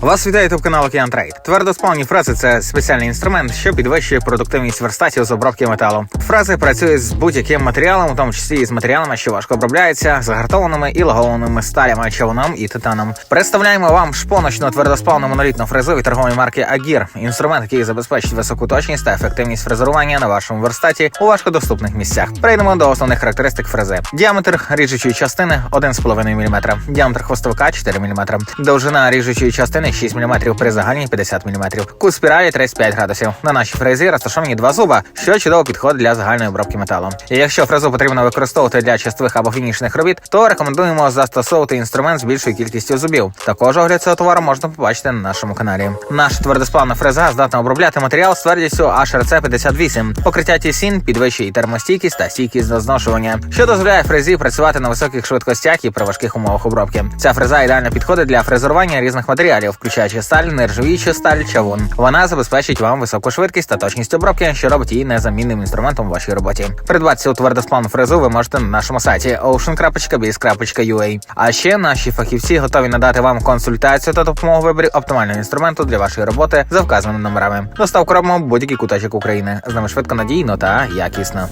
Вас вітає ютуб канал Океан Трейд. Твердоспальні фрези це спеціальний інструмент, що підвищує продуктивність верстатів з обробки металу. Фрези працюють з будь-яким матеріалом, у тому числі і з матеріалами, що важко обробляються, загартованими і лагованими сталями, човном і титаном. Представляємо вам шпоночну твердоспальну монолітну фрезу від торгової марки Агір. Інструмент, який забезпечить високу точність та ефективність фрезерування на вашому верстаті у важкодоступних місцях. Прийдемо до основних характеристик фрези. Діаметр ріжучої частини 1,5 мм, діаметр хвостовика 4 мм, довжина ріжучої частини 6 мм при загальній 50 мм. Кут спіралі 35 градусів. На нашій фрезі розташовані два зуба, що чудово підходить для загальної обробки металу. І якщо фрезу потрібно використовувати для чистових або фінішних робіт, то рекомендуємо застосовувати інструмент з більшою кількістю зубів. Також огляд цього товару можна побачити на нашому каналі. Наша твердосплавна фреза здатна обробляти матеріал з твердістю HRC 58. Покриття тісін підвищує термостійкість та стійкість до зношування, що дозволяє фрезі працювати на високих швидкостях і при важких умовах обробки. Ця фреза ідеально підходить для фрезерування різних матеріалів, включаючи сталь, нержавіючу сталь, чавун. Вона забезпечить вам високу швидкість та точність обробки, що робить її незамінним інструментом вашій роботі. Придбатися у твердосплавну фрезу ви можете на нашому сайті ocean.biz.ua. А ще наші фахівці готові надати вам консультацію та допомогу виборі оптимального інструменту для вашої роботи за вказаними номерами. Доставку робимо будь-який куточок України. З нами швидко надійно та якісно.